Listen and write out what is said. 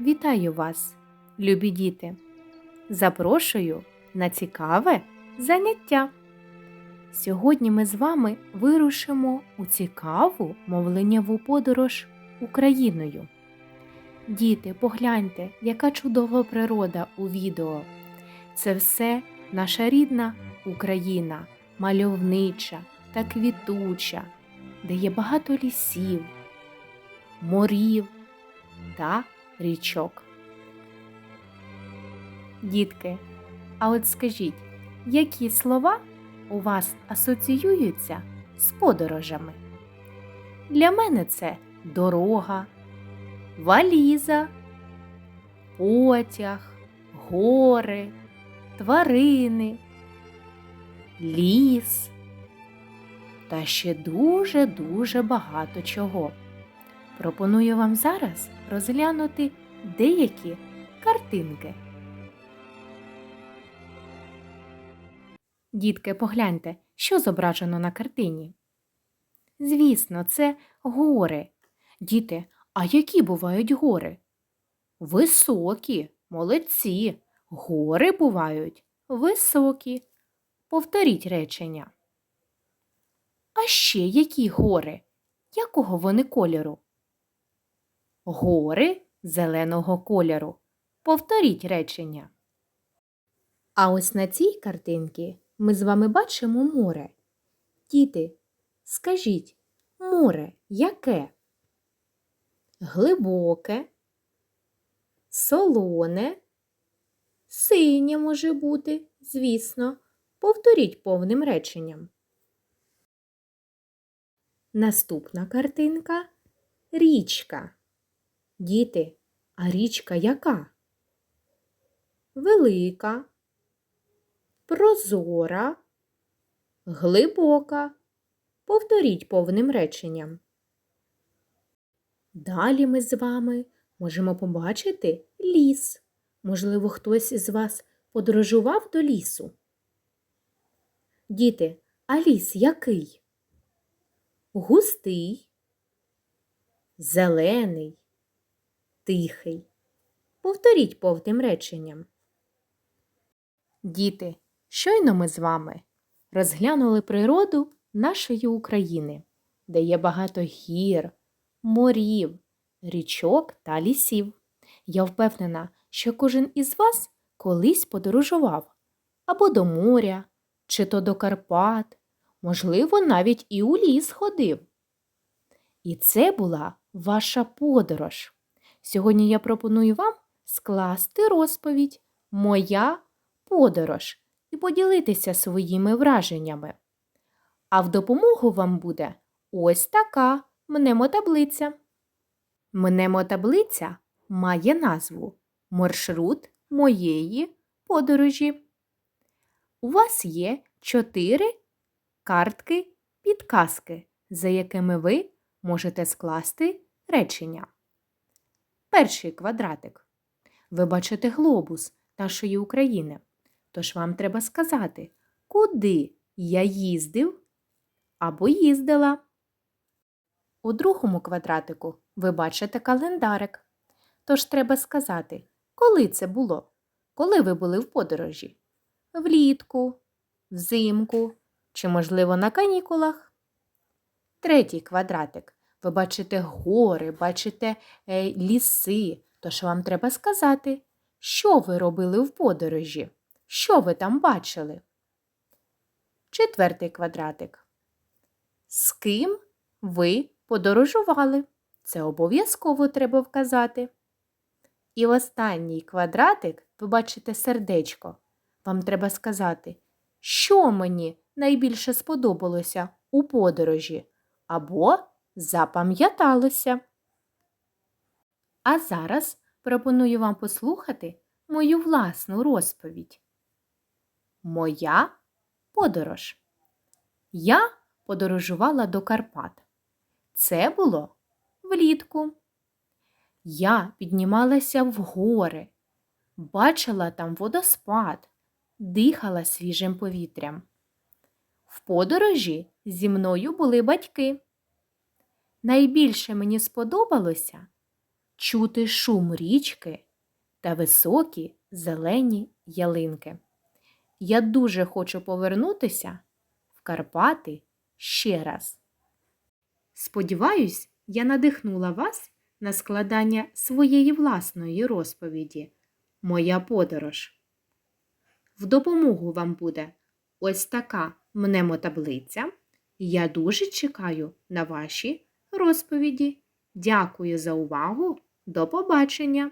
Вітаю вас, любі діти! Запрошую на цікаве заняття. Сьогодні ми з вами вирушимо у цікаву мовленнєву подорож Україною. Діти, погляньте, яка чудова природа у відео. Це все наша рідна Україна, мальовнича та квітуча, де є багато лісів, морів та річок. Дітки, а от скажіть, які слова у вас асоціюються з подорожами? Для мене це дорога, валіза, потяг, гори, тварини, ліс та ще дуже-дуже багато чого. Пропоную вам зараз розглянути деякі картинки. Дітки, погляньте, що зображено на картині. Звісно, це гори. Діти, а які бувають гори? Високі, молодці. Гори бувають високі. Повторіть речення. А ще які гори? Якого вони кольору? Гори зеленого кольору. Повторіть речення. А ось на цій картинці ми з вами бачимо море. Діти, скажіть, море яке? Глибоке, солоне, синє може бути, звісно. Повторіть повним реченням. Наступна картинка річка. Діти, а річка яка? Велика, прозора, глибока. Повторіть повним реченням. Далі ми з вами можемо побачити ліс. Можливо, хтось із вас подорожував до лісу. Діти, а ліс який? Густий, зелений, тихий. Повторіть повним реченням. Діти, щойно ми з вами розглянули природу нашої України, де є багато гір, морів, річок та лісів. Я впевнена, що кожен із вас колись подорожував або до моря, чи то до Карпат, можливо, навіть і у ліс ходив. І це була ваша подорож. Сьогодні я пропоную вам скласти розповідь Моя подорож і поділитися своїми враженнями. А в допомогу вам буде ось така мнемотаблиця. Мнемотаблиця має назву Маршрут моєї подорожі. У вас є чотири картки підказки, за якими ви можете скласти речення. Перший квадратик. Ви бачите глобус нашої України. Тож вам треба сказати, куди я їздив або їздила. У другому квадратику ви бачите календарик. Тож треба сказати, коли це було, коли ви були в подорожі? Влітку, взимку чи, можливо, на канікулах. Третій квадратик. Ви бачите гори, бачите е, ліси. Тож вам треба сказати, що ви робили в подорожі, що ви там бачили. Четвертий квадратик. З ким ви подорожували? Це обов'язково треба вказати. І останній квадратик ви бачите сердечко. Вам треба сказати, що мені найбільше сподобалося у подорожі або запам'яталося. А зараз пропоную вам послухати мою власну розповідь. Моя подорож. Я подорожувала до Карпат. Це було влітку. Я піднімалася в гори, бачила там водоспад, дихала свіжим повітрям. В подорожі зі мною були батьки. Найбільше мені сподобалося чути шум річки та високі зелені ялинки. Я дуже хочу повернутися в Карпати ще раз. Сподіваюсь, я надихнула вас на складання своєї власної розповіді Моя подорож. В допомогу вам буде ось така мнемотаблиця. Я дуже чекаю на ваші розповіді. Дякую за увагу. До побачення!